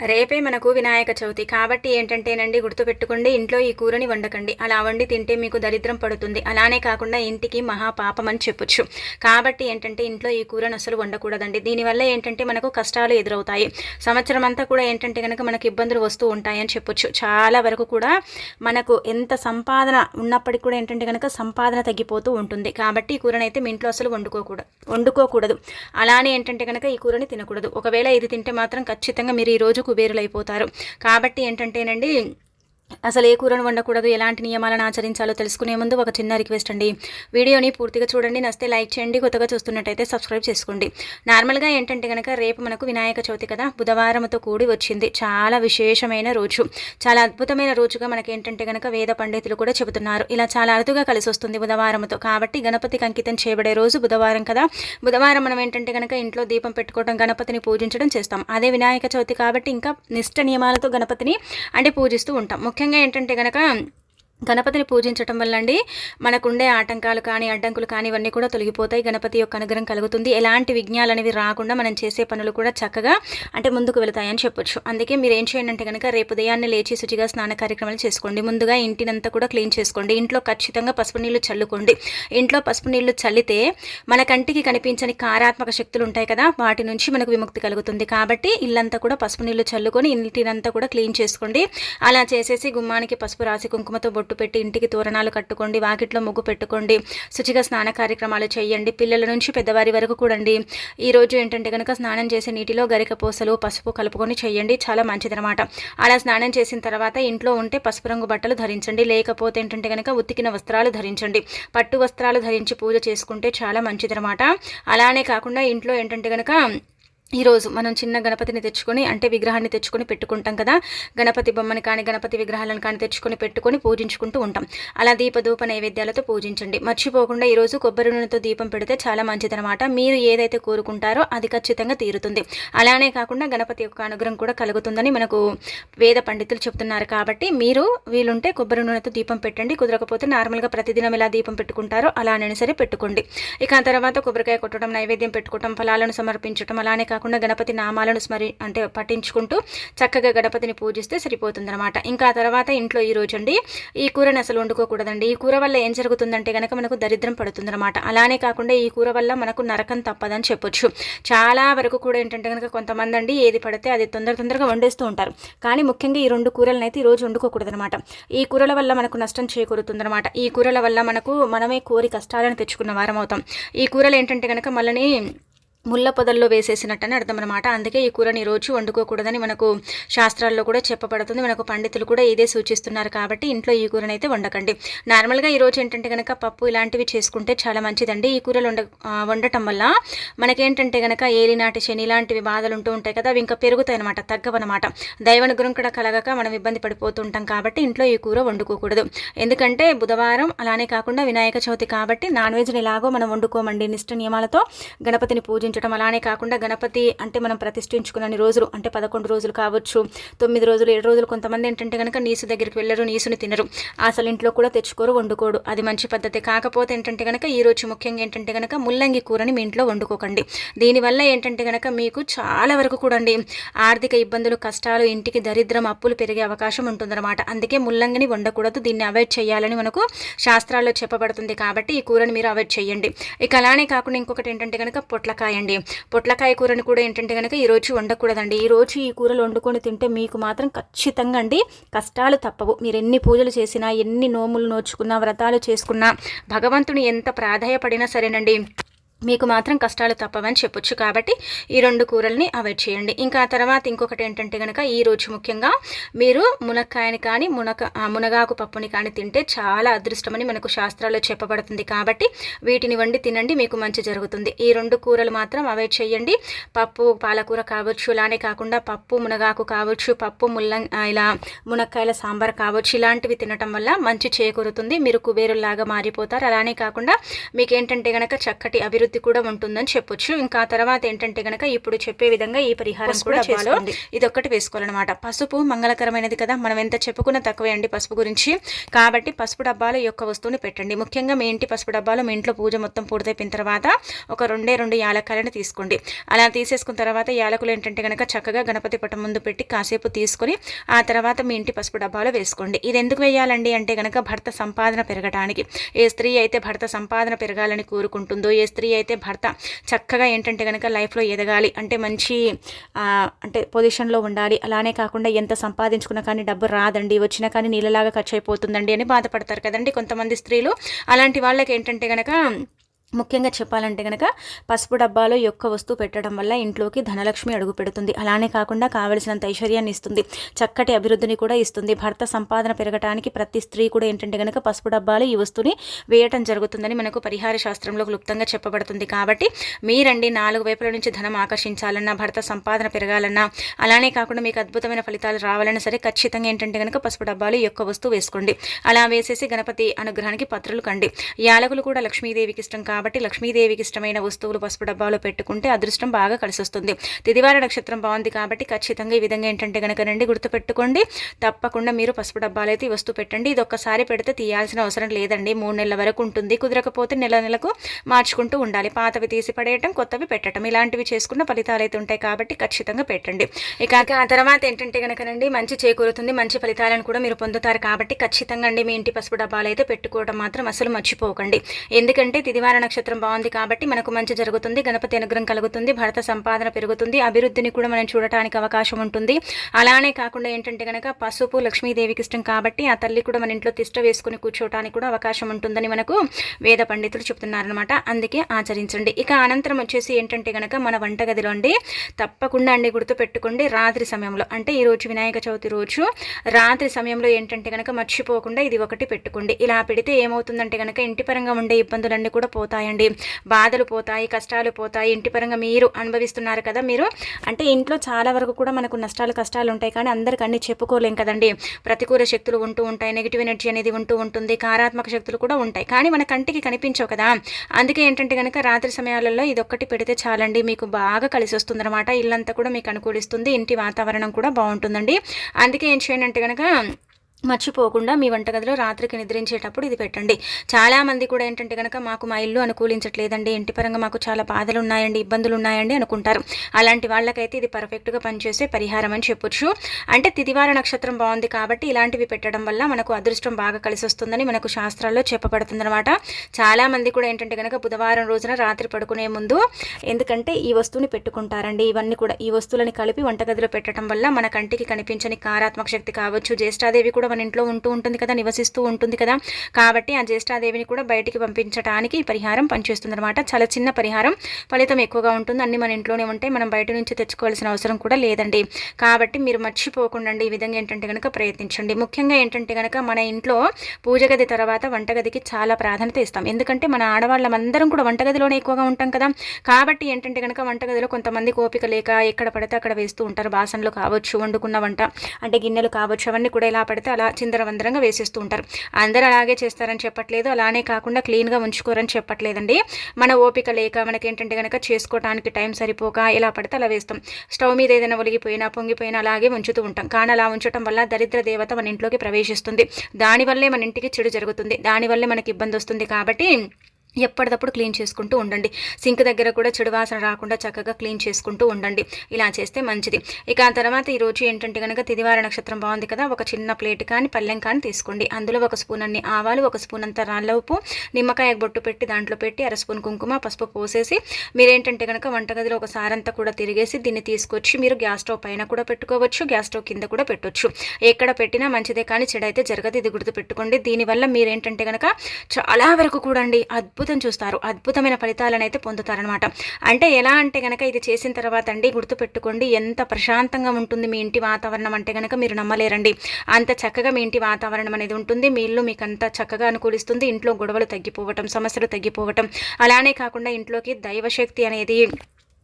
రేపే మనకు వినాయక చవితి. కాబట్టి ఏంటంటేనండి గుర్తుపెట్టుకోండి ఇంట్లో ఈ కూరని వండకండి. అలా వండి తింటే మీకు దరిద్రం పడుతుంది. అలానే కాకుండా ఇంటికి మహాపాపం అని చెప్పొచ్చు. కాబట్టి ఏంటంటే ఇంట్లో ఈ కూరను అసలు వండకూడదండి. దీనివల్ల ఏంటంటే మనకు కష్టాలు ఎదురవుతాయి. సంవత్సరం అంతా కూడా ఏంటంటే కనుక మనకు ఇబ్బందులు వస్తూ ఉంటాయని చెప్పొచ్చు. చాలా వరకు కూడా మనకు ఎంత సంపాదన ఉన్నప్పటికీ కూడా ఏంటంటే కనుక సంపాదన తగ్గిపోతూ ఉంటుంది. కాబట్టి ఈ కూరని అయితే మీ ఇంట్లో అసలు వండుకోకూడదు వండుకోకూడదు. అలానే ఏంటంటే కనుక ఈ కూరని తినకూడదు. ఒకవేళ ఇది తింటే మాత్రం ఖచ్చితంగా మీరు ఈ రోజు కుబేరులైపోతారు కాబట్టి ఏంటంటేనండి అసలు ఏ కూరను వండకూడదు ఎలాంటి నియమాలను ఆచరించాలో తెలుసుకునే ముందు ఒక చిన్న రిక్వెస్ట్ అండి. వీడియోని పూర్తిగా చూడండి నస్తే లైక్ చేయండి కొత్తగా చూస్తున్నట్టయితే సబ్స్క్రైబ్ చేసుకోండి. నార్మల్గా ఏంటంటే కనుక రేపు మనకు వినాయక చవితి కదా బుధవారంతో కూడి వచ్చింది. చాలా విశేషమైన రోజు. చాలా అద్భుతమైన రోజుగా మనకి ఏంటంటే కనుక వేద పండితులు కూడా చెబుతున్నారు. ఇలా చాలా అరుదుగా కలిసి వస్తుంది బుధవారంతో కాబట్టి గణపతికి అంకితం చేయబడే రోజు బుధవారం కదా. బుధవారం మనం ఏంటంటే కనుక ఇంట్లో దీపం పెట్టుకోవడం గణపతిని పూజించడం చేస్తాం. అదే వినాయక చవితి కాబట్టి ఇంకా నిష్ట నియమాలతో గణపతిని అంటే పూజిస్తూ ఉంటాం. ముఖ్యంగా ఏంటంటే కనుక గణపతిని పూజించటం వల్ల అండి మనకుండే ఆటంకాలు కానీ అడ్డంకులు కానీ ఇవన్నీ కూడా తొలగిపోతాయి. గణపతి యొక్క అనుగ్రహం కలుగుతుంది. ఎలాంటి విఘ్నాలు అనేవి రాకుండా మనం చేసే పనులు కూడా చక్కగా అంటే ముందుకు వెళతాయని చెప్పొచ్చు. అందుకే మీరు ఏం చేయండి అంటే కనుక రేపు ఉదయాన్నే లేచి శుచిగా స్నాన కార్యక్రమాలు చేసుకోండి. ముందుగా ఇంటినంతా కూడా క్లీన్ చేసుకోండి. ఇంట్లో ఖచ్చితంగా పసుపు నీళ్ళు చల్లుకోండి. ఇంట్లో పసుపు నీళ్ళు చల్లితే మన కంటికి కనిపించని కారాత్మక శక్తులు ఉంటాయి కదా వాటి నుంచి మనకు విముక్తి కలుగుతుంది. కాబట్టి ఇల్లంతా కూడా పసుపు నీళ్ళు చల్లుకొని ఇంటినంతా కూడా క్లీన్ చేసుకోండి. అలా చేసేసి గుమ్మానికి పసుపు రాసి కుంకుమతో బొట్టు పెట్టి ఇంటికి తోరణాలు కట్టుకోండి వాకిట్లో ముగ్గు పెట్టుకోండి శుచిగా స్నాన కార్యక్రమాలు చేయండి పిల్లల నుంచి పెద్దవారి వరకు కూడండి. ఈరోజు ఏంటంటే కనుక స్నానం చేసే నీటిలో గరిక పూసలు పసుపు కలుపుకొని చేయండి చాలా మంచిదనమాట అలా స్నానం చేసిన తర్వాత ఇంట్లో ఉంటే పసుపు రంగు బట్టలు ధరించండి లేకపోతే ఏంటంటే కనుక ఉతికిన వస్త్రాలు ధరించండి. పట్టు వస్త్రాలు ధరించి పూజ చేసుకుంటే చాలా మంచిదనమాట అలానే కాకుండా ఇంట్లో ఏంటంటే కనుక ఈరోజు మనం చిన్న గణపతిని తెచ్చుకొని అంటే విగ్రహాన్ని తెచ్చుకొని పెట్టుకుంటాం కదా. గణపతి బొమ్మని కానీ గణపతి విగ్రహాలను కానీ తెచ్చుకొని పెట్టుకొని పూజించుకుంటూ ఉంటాం. అలా దీపధూప నైవేద్యాలతో పూజించండి. మర్చిపోకుండా ఈరోజు కొబ్బరి నూనెతో దీపం పెడితే చాలా మంచిదనమాట మీరు ఏదైతే కోరుకుంటారో అది ఖచ్చితంగా తీరుతుంది. అలానే కాకుండా గణపతి యొక్క అనుగ్రహం కూడా కలుగుతుందని మనకు వేద పండితులు చెప్తున్నారు కాబట్టి మీరు వీలుంటే కొబ్బరి నూనెతో దీపం పెట్టండి. కుదరకపోతే నార్మల్గా ప్రతిదినం ఎలా దీపం పెట్టుకుంటారో అలానే సరే పెట్టుకోండి. ఇక తర్వాత కొబ్బరికాయ కొట్టడం నైవేద్యం పెట్టుకోవడం ఫలాలను సమర్పించడం అలానే కాకుండా గణపతి నామాలను స్మరి అంటే పఠించుకుంటూ చక్కగా గణపతిని పూజిస్తే సరిపోతుందన్నమాట. ఇంకా ఆ తర్వాత ఇంట్లో ఈ రోజు అండి ఈ కూరని అసలు వండుకోకూడదండి. ఈ కూర వల్ల ఏం జరుగుతుందంటే కనుక మనకు దరిద్రం పడుతుందన్నమాట. అలానే కాకుండా ఈ కూర వల్ల మనకు నరకం తప్పదని చెప్పొచ్చు. చాలా వరకు కూడా ఏంటంటే కనుక కొంతమంది అండి ఏది పడితే అది తొందర తొందరగా వండేస్తూ ఉంటారు. కానీ ముఖ్యంగా ఈ రెండు కూరలను అయితే ఈ రోజు వండుకోకూడదనమాట ఈ కూరల వల్ల మనకు నష్టం చేకూరుతుందన్నమాట. ఈ కూరల వల్ల మనకు మనమే కోరి కష్టాలను తెచ్చుకున్న వారం అవుతాం ఈ కూరలు ఏంటంటే కనుక మళ్ళీ ముళ్ళ పొదల్లో వేసేసినట్టని అర్థం అనమాట అందుకే ఈ కూరని రోజు వండుకోకూడదని మనకు శాస్త్రాల్లో కూడా చెప్పబడుతుంది. మనకు పండితులు కూడా ఇదే సూచిస్తున్నారు కాబట్టి ఇంట్లో ఈ కూరని అయితే వండకండి. నార్మల్గా ఈరోజు ఏంటంటే కనుక పప్పు ఇలాంటివి చేసుకుంటే చాలా మంచిదండి. ఈ కూరలు వండ వండటం వల్ల మనకేంటంటే కనుక ఏలినాటి శని ఇలాంటివి బాధలు ఉంటూ ఉంటాయి కదా అవి ఇంకా పెరుగుతాయి అనమాట తగ్గవన్నమాట. దైవనుగ్రహం కూడా కలగక మనం ఇబ్బంది పడిపోతుంటాం కాబట్టి ఇంట్లో ఈ కూర వండుకోకూడదు. ఎందుకంటే బుధవారం అలానే కాకుండా వినాయక చవితి కాబట్టి నాన్ వెజ్ని ఎలాగో మనం వండుకోమండి. నిష్ట నియమాలతో గణపతిని పూజించడం అలానే కాకుండా గణపతి అంటే మనం ప్రతిష్ఠించుకున్న రోజులు అంటే పదకొండు రోజులు కావచ్చు తొమ్మిది రోజులు ఏడు రోజులు కొంతమంది ఏంటంటే కనుక నీసు దగ్గరికి వెళ్ళరు నీసుని తినరు. అసలు ఇంట్లో కూడా తెచ్చుకోరు వండుకోడు. అది మంచి పద్ధతి. కాకపోతే ఏంటంటే కనుక ఈ రోజు ముఖ్యంగా ఏంటంటే కనుక ముల్లంగి కూరని మీ ఇంట్లో వండుకోకండి. దీనివల్ల ఏంటంటే కనుక మీకు చాలా వరకు కూడా అండి ఆర్థిక ఇబ్బందులు కష్టాలు ఇంటికి దరిద్రం అప్పులు పెరిగే అవకాశం ఉంటుందన్నమాట. అందుకే ముల్లంగిని వండకూడదు. దీన్ని అవాయిడ్ చేయాలని మనకు శాస్త్రాల్లో చెప్పబడుతుంది కాబట్టి ఈ కూరని మీరు అవాయిడ్ చేయండి. ఇక అలానే కాకుండా ఇంకొకటి ఏంటంటే కనుక పొట్లకాయ అండి పొట్లకాయ కూరని కూడా ఏంటంటే కనుక ఈరోజు వండకూడదండి. ఈ రోజు ఈ కూరలు వండుకొని తింటే మీకు మాత్రం ఖచ్చితంగా అండి కష్టాలు తప్పవు. మీరు ఎన్ని పూజలు చేసినా ఎన్ని నోములు నోచుకున్నా వ్రతాలు చేసుకున్నా భగవంతుని ఎంత ప్రాధాయపడినా సరేనండి. మీకు మాత్రం కష్టాలు తప్పవని చెప్పొచ్చు కాబట్టి ఈ రెండు కూరల్ని అవాయిడ్ చేయండి. ఇంకా తర్వాత ఇంకొకటి ఏంటంటే కనుక ఈరోజు ముఖ్యంగా మీరు మునక్కాయని కానీ మునక మునగాకు పప్పుని కానీ తింటే చాలా అదృష్టమని మనకు శాస్త్రాల్లో చెప్పబడుతుంది కాబట్టి వీటిని వండి తినండి మీకు మంచి జరుగుతుంది. ఈ రెండు కూరలు మాత్రం అవాయిడ్ చేయండి. పప్పు పాలకూర కావచ్చు ఇలానే కాకుండా పప్పు మునగాకు కావచ్చు పప్పు ముల్లం ఇలా మునక్కాయల సాంబార్ కావచ్చు ఇలాంటివి తినటం వల్ల మంచి చేకూరుతుంది. మీరు కుబేరులాగా మారిపోతారు. అలానే కాకుండా మీకు ఏంటంటే కనుక చక్కటి అభివృద్ధి అభివృద్ధి కూడా ఉంటుందని చెప్పొచ్చు. ఇంకా తర్వాత ఏంటంటే గనక ఇప్పుడు చెప్పే విధంగా ఈ పరిహారం కూడా చేసుకోండి ఇది ఒక్కటి వేసుకోవాలన్నమాట. పసుపు మంగళకరమైనది కదా మనం ఎంత చెప్పుకున్నా తక్కువే అండి పసుపు గురించి. కాబట్టి పసుపు డబ్బాలో యొక్క వస్తువుని పెట్టండి. ముఖ్యంగా మీ ఇంటి పసుపు డబ్బాలో మీ ఇంట్లో పూజ మొత్తం పూర్తయిపోయిన తర్వాత ఒక రెండే రెండు యాలక్కాయలను తీసుకోండి. అలా తీసేసుకున్న తర్వాత యాలకులు ఏంటంటే కనుక చక్కగా గణపతి పటం ముందు పెట్టి కాసేపు తీసుకొని ఆ తర్వాత మీ ఇంటి పసుపు డబ్బాలో వేసుకోండి. ఇది ఎందుకు వేయాలండి అంటే కనుక భర్త సంపాదన పెరగడానికి ఏ స్త్రీ అయితే భర్త సంపాదన పెరగాలని కోరుకుంటుందో ఏ స్త్రీ అయితే భర్త చక్కగా ఏంటంటే కనుక లైఫ్లో ఎదగాలి అంటే మంచి అంటే పొజిషన్లో ఉండాలి. అలానే కాకుండా ఎంత సంపాదించుకున్నా కానీ డబ్బు రాదండి వచ్చినా కానీ నీళ్ళలాగా ఖర్చు అయిపోతుందండి అని బాధపడతారు కదండి కొంతమంది స్త్రీలు. అలాంటి వాళ్ళకి ఏంటంటే కనుక ముఖ్యంగా చెప్పాలంటే కనుక పసుపు డబ్బాలో యొక్క వస్తువు పెట్టడం వల్ల ఇంట్లోకి ధనలక్ష్మి అడుగు పెడుతుంది. అలానే కాకుండా కావలసినంత ఐశ్వర్యాన్ని ఇస్తుంది. చక్కటి అభివృద్ధిని కూడా ఇస్తుంది. భర్త సంపాదన పెరగటానికి ప్రతి స్త్రీ కూడా ఏంటంటే కనుక పసుపు డబ్బాలో ఈ వస్తువుని వేయటం జరుగుతుందని మనకు పరిహార శాస్త్రంలో క్లుప్తంగా చెప్పబడుతుంది. కాబట్టి మీరండి నాలుగు వైపుల నుంచి ధనం ఆకర్షించాలన్నా భర్త సంపాదన పెరగాలన్నా అలానే కాకుండా మీకు అద్భుతమైన ఫలితాలు రావాలన్నా సరే ఖచ్చితంగా ఏంటంటే కనుక పసుపు డబ్బాలు యొక్క వస్తువు వేసుకోండి. అలా వేసేసి గణపతి అనుగ్రహానికి పత్రులు కండి. యాలకులు కూడా లక్ష్మీదేవికి ఇష్టం కాబట్టి లక్ష్మీదేవికి ఇష్టమైన వస్తువులు పసుపు డబ్బాలో పెట్టుకుంటే అదృష్టం బాగా కలిసి వస్తుంది తిదివార నక్షత్రం బాగుంది కాబట్టి ఖచ్చితంగా ఈ విధంగా ఏంటంటే కనుక రండి గుర్తుపెట్టుకోండి. తప్పకుండా మీరు పసుపు డబ్బాలు అయితే వస్తువు పెట్టండి. ఇది ఒక్కసారి పెడితే తీయాల్సిన అవసరం లేదండి. మూడు నెలల వరకు ఉంటుంది. కుదరకపోతే నెల నెలకు మార్చుకుంటూ ఉండాలి. పాతవి తీసి పడేయటం కొత్తవి పెట్టడం ఇలాంటివి చేసుకున్న ఫలితాలు అయితే ఉంటాయి కాబట్టి ఖచ్చితంగా పెట్టండి. ఇక ఆ తర్వాత ఏంటంటే కనుకనండి మంచి చేకూరుతుంది మంచి ఫలితాలను కూడా మీరు పొందుతారు కాబట్టి ఖచ్చితంగా అండి మీ ఇంటి పసుపు డబ్బాలు అయితే పెట్టుకోవడం మాత్రం అసలు మర్చిపోకండి. ఎందుకంటే తిదివారణ నక్షత్రం బాగుంది కాబట్టి మనకు మంచి జరుగుతుంది గణపతి అనుగ్రహం కలుగుతుంది భరత సంపాదన పెరుగుతుంది అభివృద్ధిని కూడా మనం చూడటానికి అవకాశం ఉంటుంది. అలానే కాకుండా ఏంటంటే కనుక పసుపు లక్ష్మీదేవికి ఇష్టం కాబట్టి ఆ తల్లి కూడా మన ఇంట్లో తిష్ట వేసుకుని కూర్చోవడానికి కూడా అవకాశం ఉంటుందని మనకు వేద పండితులు చెప్తున్నారనమాట అందుకే ఆచరించండి. ఇక అనంతరం వచ్చేసి ఏంటంటే కనుక మన వంటగదిలో అండి తప్పకుండా అండి గుర్తు పెట్టుకోండి రాత్రి సమయంలో. అంటే ఈరోజు వినాయక చవితి రోజు రాత్రి సమయంలో ఏంటంటే కనుక మర్చిపోకుండా ఇది ఒకటి పెట్టుకోండి. ఇలా పెడితే ఏమవుతుందంటే కనుక ఇంటి పరంగా ఉండే ఇబ్బందులన్నీ కూడా పోతాయి. పోతాయండి. బాధలు పోతాయి కష్టాలు పోతాయి. ఇంటి పరంగా మీరు అనుభవిస్తున్నారు కదా మీరు. అంటే ఇంట్లో చాలా వరకు కూడా మనకు నష్టాలు కష్టాలు ఉంటాయి కానీ అందరికి అన్ని చెప్పుకోలేం కదండి. ప్రతికూల శక్తులు ఉంటూ ఉంటాయి నెగిటివ్ ఎనర్జీ అనేది ఉంటూ ఉంటుంది కారాత్మక శక్తులు కూడా ఉంటాయి. కానీ మన కంటికి కనిపించవు కదా. అందుకే ఏంటంటే కనుక రాత్రి సమయాలలో ఇది ఒక్కటి పెడితే చాలండి. మీకు బాగా కలిసి వస్తుంది అనమాట ఇల్లంతా కూడా మీకు అనుకూలిస్తుంది. ఇంటి వాతావరణం కూడా బాగుంటుందండి. అందుకే ఏం చేయండి అంటే కనుక మర్చిపోకుండా మీ వంటగదిలో రాత్రికి నిద్రించేటప్పుడు ఇది పెట్టండి. చాలామంది కూడా ఏంటంటే కనుక మాకు మా ఇల్లు అనుకూలించట్లేదండి ఇంటి పరంగా మాకు చాలా బాధలు ఉన్నాయండి ఇబ్బందులు ఉన్నాయండి అనుకుంటారు. అలాంటి వాళ్ళకైతే ఇది పర్ఫెక్ట్గా పనిచేసే పరిహారం అని చెప్పొచ్చు. అంటే తిదివార నక్షత్రం బాగుంది కాబట్టి ఇలాంటివి పెట్టడం వల్ల మనకు అదృష్టం బాగా కలిసి వస్తుందని మనకు శాస్త్రాల్లో చెప్పబడుతుందన్నమాట. చాలామంది కూడా ఏంటంటే కనుక బుధవారం రోజున రాత్రి పడుకునే ముందు ఎందుకంటే ఈ వస్తువుని పెట్టుకుంటారండి. ఇవన్నీ కూడా ఈ వస్తువులని కలిపి వంటగదిలో పెట్టడం వల్ల మన కంటికి కనిపించని కారాత్మక శక్తి కావచ్చు జ్యేష్ఠాదేవి కూడా మన ఇంట్లో ఉంటూ ఉంటుంది కదా నివసిస్తూ ఉంటుంది కదా. కాబట్టి ఆ జ్యేష్ఠాదేవిని కూడా బయటికి పంపించడానికి ఈ పరిహారం పనిచేస్తుంది అనమాట చాలా చిన్న పరిహారం. ఫలితం ఎక్కువగా ఉంటుంది. అన్ని మన ఇంట్లోనే ఉంటాయి మనం బయట నుంచి తెచ్చుకోవాల్సిన అవసరం కూడా లేదండి. కాబట్టి మీరు మర్చిపోకుండా ఈ విధంగా ఏంటంటే కనుక ప్రయత్నించండి. ముఖ్యంగా ఏంటంటే కనుక మన ఇంట్లో పూజ గది తర్వాత వంటగదికి చాలా ప్రాధాన్యత ఇస్తాం. ఎందుకంటే మన ఆడవాళ్ళమందరం కూడా వంటగదిలోనే ఎక్కువగా ఉంటాం కదా. కాబట్టి ఏంటంటే కనుక వంటగదిలో కొంతమంది కోపిక లేక ఎక్కడ పడితే అక్కడ వేస్తూ ఉంటారు. బాసనలు కావచ్చు వండుకున్న వంట అంటే గిన్నెలు కావచ్చు అవన్నీ కూడా ఎలా పడితే అలా చిందరవందరంగా వేసేస్తూ ఉంటారు. అందరూ అలాగే చేస్తారని చెప్పట్లేదు. అలానే కాకుండా క్లీన్గా ఉంచుకోరని చెప్పట్లేదండి. మన ఓపిక లేక మనకేంటంటే కనుక చేసుకోవడానికి టైం సరిపోక ఎలా పడితే అలా వేస్తాం. స్టవ్ మీద ఏదైనా ఒలిగిపోయినా పొంగిపోయినా అలాగే ఉంచుతూ ఉంటాం. కానీ అలా ఉంచడం వల్ల దరిద్ర దేవత మన ఇంట్లోకి ప్రవేశిస్తుంది. దానివల్లే మన ఇంటికి చెడు జరుగుతుంది. దానివల్లే మనకి ఇబ్బంది వస్తుంది కాబట్టి ఎప్పటికప్పుడు క్లీన్ చేసుకుంటూ ఉండండి. సింక్ దగ్గర కూడా చెడు వాసన రాకుండా చక్కగా క్లీన్ చేసుకుంటూ ఉండండి. ఇలా చేస్తే మంచిది. ఇక ఆ తర్వాత ఈరోజు ఏంటంటే కనుక తిదివార నక్షత్రం బాగుంది కదా ఒక చిన్న ప్లేట్ కానీ పల్లెం కానీ తీసుకోండి. అందులో ఒక స్పూన్ అన్ని ఆవాలు ఒక స్పూన్ అంత రాళ్ళ ఉప్పు నిమ్మకాయ బొట్టు పెట్టి దాంట్లో పెట్టి అర స్పూన్ కుంకుమ పసుపు పోసేసి మీరేంటంటే కనుక వంటగదిలో ఒక సారంతా కూడా తిరిగేసి దీన్ని తీసుకొచ్చి మీరు గ్యాస్ స్టవ్ పైన కూడా పెట్టుకోవచ్చు గ్యాస్ స్టవ్ కింద కూడా పెట్టవచ్చు ఎక్కడ పెట్టినా మంచిదే కానీ చెడైతే జరగదు ఇది గుర్తు పెట్టుకోండి దీనివల్ల మీరేంటంటే కనుక చాలా వరకు కూడా అండి అద్భుత అద్భుతం చూస్తారు. అద్భుతమైన ఫలితాలను అయితే పొందుతారనమాట అంటే ఎలా అంటే కనుక ఇది చేసిన తర్వాత అండి గుర్తుపెట్టుకోండి ఎంత ప్రశాంతంగా ఉంటుంది మీ ఇంటి వాతావరణం అంటే కనుక మీరు నమ్మలేరండి. అంత చక్కగా మీ ఇంటి వాతావరణం అనేది ఉంటుంది. మీ ఇల్లు మీకు అంత చక్కగా అనుకూలిస్తుంది. ఇంట్లో గొడవలు తగ్గిపోవటం సమస్యలు తగ్గిపోవటం. అలానే కాకుండా ఇంట్లోకి దైవశక్తి అనేది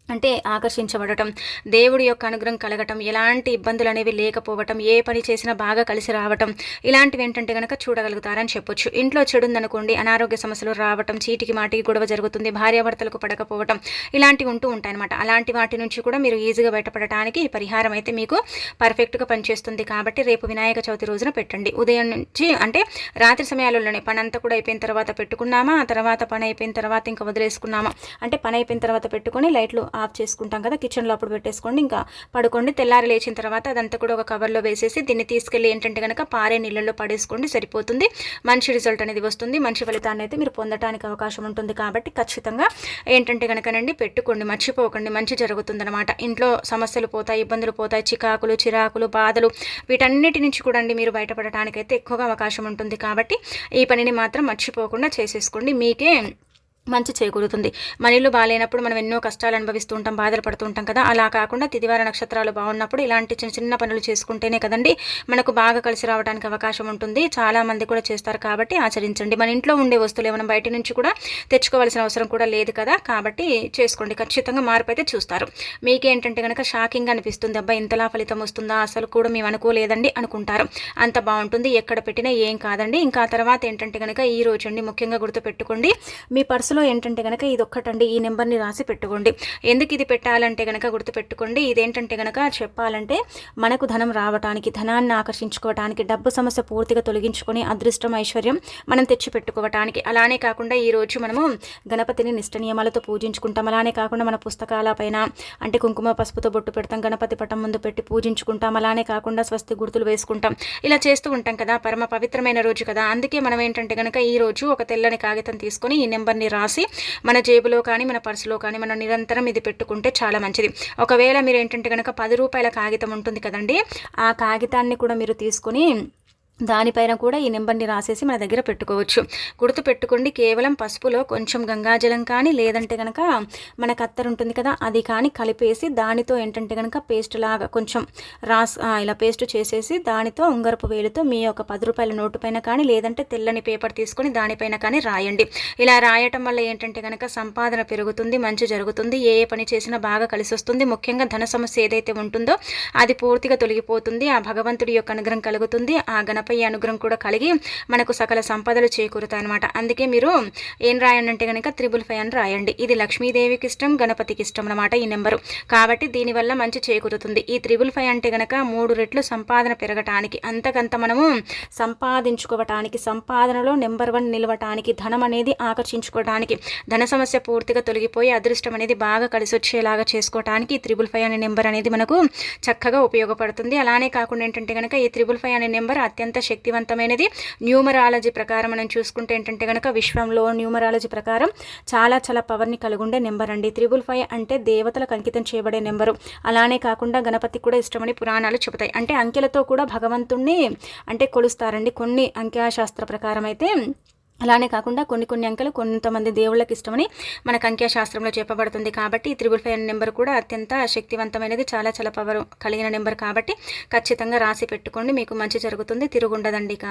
అంటే ఆకర్షించబడటం దేవుడి యొక్క అనుగ్రహం కలగటం ఎలాంటి ఇబ్బందులు అనేవి లేకపోవటం ఏ పని చేసినా బాగా కలిసి రావటం ఇలాంటివి ఏంటంటే కనుక చూడగలుగుతారని చెప్పొచ్చు. ఇంట్లో చెడుందనుకోండి అనారోగ్య సమస్యలు రావటం చీటికి మాటికి గొడవ జరుగుతుంది భార్యాభర్తలకు పడకపోవటం ఇలాంటివి ఉంటూ ఉంటాయన్నమాట. అలాంటి వాటి నుంచి కూడా మీరు ఈజీగా బయటపడటానికి ఈ పరిహారం అయితే మీకు పర్ఫెక్ట్గా పనిచేస్తుంది కాబట్టి రేపు వినాయక చవితి రోజున పెట్టండి. ఉదయం నుంచి అంటే రాత్రి సమయాలలోనే పని అంతా కూడా అయిపోయిన తర్వాత పెట్టుకున్నామా? ఆ తర్వాత పని అయిపోయిన తర్వాత ఇంకా వదిలేసుకున్నామా? అంటే పని అయిపోయిన తర్వాత పెట్టుకొని లైట్లు ఆఫ్ చేసుకుంటాం కదా కిచెన్లో అప్పుడు పెట్టేసుకోండి. ఇంకా పడుకోండి. తెల్లారి లేచిన తర్వాత అదంతా కూడా ఒక కవర్లో వేసేసి దీన్ని తీసుకెళ్ళి ఏంటంటే కనుక పారే నీళ్ళల్లో పడేసుకోండి సరిపోతుంది. మంచి రిజల్ట్ అనేది వస్తుంది. మంచి ఫలితాన్ని అయితే మీరు పొందడానికి అవకాశం ఉంటుంది కాబట్టి ఖచ్చితంగా ఏంటంటే కనుకనండి పెట్టుకోండి మర్చిపోకండి. మంచి జరుగుతుందన్నమాట. ఇంట్లో సమస్యలు పోతాయి ఇబ్బందులు పోతాయి చికాకులు చిరాకులు బాధలు వీటన్నిటి నుంచి కూడా మీరు బయటపడటానికి అయితే ఎక్కువగా అవకాశం ఉంటుంది కాబట్టి ఈ పనిని మాత్రం మర్చిపోకుండా చేసేసుకోండి. మీకే మంచి చేకూరుతుంది మనీలు బాగాలేనప్పుడు మనం ఎన్నో కష్టాలు అనుభవిస్తూ ఉంటాం బాధలు పడుతూ ఉంటాం కదా. అలా కాకుండా తిదివార నక్షత్రాలు బాగున్నప్పుడు ఇలాంటి చిన్న చిన్న పనులు చేసుకుంటేనే కదండి మనకు బాగా కలిసి రావడానికి అవకాశం ఉంటుంది. చాలా మంది కూడా చేస్తారు కాబట్టి ఆచరించండి. మన ఇంట్లో ఉండే వస్తువులు ఏమైనా బయట నుంచి కూడా తెచ్చుకోవాల్సిన అవసరం కూడా లేదు కదా. కాబట్టి చేసుకోండి. ఖచ్చితంగా మార్పు అయితే చూస్తారు. మీకేంటంటే కనుక షాకింగ్ అనిపిస్తుంది. అబ్బాయి ఇంతలా ఫలితం వస్తుందా? అసలు కూడా మేము అనుకోలేదండి అనుకుంటారు. అంత బాగుంటుంది. ఎక్కడ పెట్టినా ఏం కాదండి. ఇంకా తర్వాత ఏంటంటే కనుక ఈ రోజు అండి ముఖ్యంగా గుర్తుపెట్టుకోండి. మీ పర్సు మనసులో ఏంటంటే కనుక ఇది ఒక్కటండి ఈ నెంబర్ని రాసి పెట్టుకోండి. ఎందుకు ఇది పెట్టాలంటే కనుక గుర్తుపెట్టుకోండి. ఇదేంటంటే కనుక చెప్పాలంటే మనకు ధనం రావటానికి ధనాన్ని ఆకర్షించుకోవటానికి డబ్బు సమస్య పూర్తిగా తొలగించుకొని అదృష్టం ఐశ్వర్యం మనం తెచ్చి పెట్టుకోవటానికి అలానే కాకుండా ఈ రోజు మనము గణపతిని నిష్ట నియమాలతో పూజించుకుంటాం. అలానే కాకుండా మన పుస్తకాల పైన అంటే కుంకుమ పసుపుతో బొట్టు పెడతాం గణపతి పటం ముందు పెట్టి పూజించుకుంటాం. అలానే కాకుండా స్వస్తి గుర్తులు వేసుకుంటాం. ఇలా చేస్తూ ఉంటాం కదా పరమ పవిత్రమైన రోజు కదా. అందుకే మనం ఏంటంటే కనుక ఈ రోజు ఒక తెల్లని కాగితం తీసుకొని ఈ నెంబర్ని రా రాసి మన జేబులో కానీ మన పర్సులో కానీ మనం నిరంతరం ఇది పెట్టుకుంటే చాలా మంచిది. ఒకవేళ మీరు ఏంటంటే కనుక పది రూపాయల కాగితం ఉంటుంది కదండి ఆ కాగితాన్ని కూడా మీరు తీసుకొని దానిపైన కూడా ఈ నెంబర్ని రాసేసి మన దగ్గర పెట్టుకోవచ్చు. గుర్తు పెట్టుకోండి కేవలం పసుపులో కొంచెం గంగాజలం కానీ లేదంటే కనుక మన కత్తర్ ఉంటుంది కదా అది కానీ కలిపేసి దానితో ఏంటంటే కనుక పేస్ట్ లాగా కొంచెం రాస్ ఇలా పేస్ట్ చేసేసి దానితో ఉంగరపు వేలుతో మీ యొక్క పది రూపాయల నోటు పైన కానీ లేదంటే తెల్లని పేపర్ తీసుకొని దానిపైన కానీ రాయండి. ఇలా రాయటం వల్ల ఏంటంటే కనుక సంపాదన పెరుగుతుంది మంచి జరుగుతుంది ఏ ఏ పని చేసినా బాగా కలిసి వస్తుంది ముఖ్యంగా ధన సమస్య ఏదైతే ఉంటుందో అది పూర్తిగా తొలగిపోతుంది ఆ భగవంతుడి యొక్క అనుగ్రహం కలుగుతుంది ఆ గణ గణపయ్య అనుగ్రహం కూడా కలిగి మనకు సకల సంపదలు చేకూరుతాయి అనమాట అందుకే మీరు ఏం రాయండి అంటే కనుక త్రిబుల్ ఫైవ్ అని రాయండి. ఇది లక్ష్మీదేవికి ఇష్టం గణపతికి ఇష్టం అనమాట ఈ నెంబరు. కాబట్టి దీనివల్ల మంచి చేకూరుతుంది. ఈ త్రిబుల్ ఫైవ్ అంటే కనుక మూడు రెట్లు సంపాదన పెరగటానికి అంతకంత మనము సంపాదించుకోవటానికి సంపాదనలో నెంబర్ వన్ నిలవటానికి ధనం అనేది ఆకర్షించుకోవడానికి ధన సమస్య పూర్తిగా తొలగిపోయి అదృష్టం అనేది బాగా కలిసి వచ్చేలాగా చేసుకోవటానికి త్రిబుల్ ఫైవ్ అనే నెంబర్ అనేది మనకు చక్కగా ఉపయోగపడుతుంది. అలానే కాకుండా ఏంటంటే కనుక ఈ త్రిబుల్ ఫైవ్ అనే నెంబర్ అత్యంత అత్యంత శక్తివంతమైనది. న్యూమరాలజీ ప్రకారం మనం చూసుకుంటే ఏంటంటే కనుక విశ్వంలో న్యూమరాలజీ ప్రకారం చాలా చాలా పవర్ని కలిగుండే నెంబర్ అండి. త్రిబుల్ ఫైవ్ అంటే దేవతలకు అంకితం చేయబడే నెంబరు. అలానే కాకుండా గణపతి కూడా ఇష్టమని పురాణాలు చెబుతాయి. అంటే అంకెలతో కూడా భగవంతుణ్ణి అంటే కొలుస్తారండి. కొన్ని అంకెశాస్త్ర ప్రకారం అయితే అలానే కాకుండా కొన్ని కొన్ని అంకెలు కొంతమంది దేవుళ్ళకి ఇష్టమని మనకు అంక్యశాస్త్రంలో చెప్పబడుతుంది కాబట్టి ఈ త్రిబుల్ ఫైవ్ నెంబర్ కూడా అత్యంత శక్తివంతమైనది చాలా చాలా పవర్ కలిగిన నెంబర్ కాబట్టి ఖచ్చితంగా రాసి పెట్టుకోండి మీకు మంచి జరుగుతుంది తిరుగుండదండి ఇక.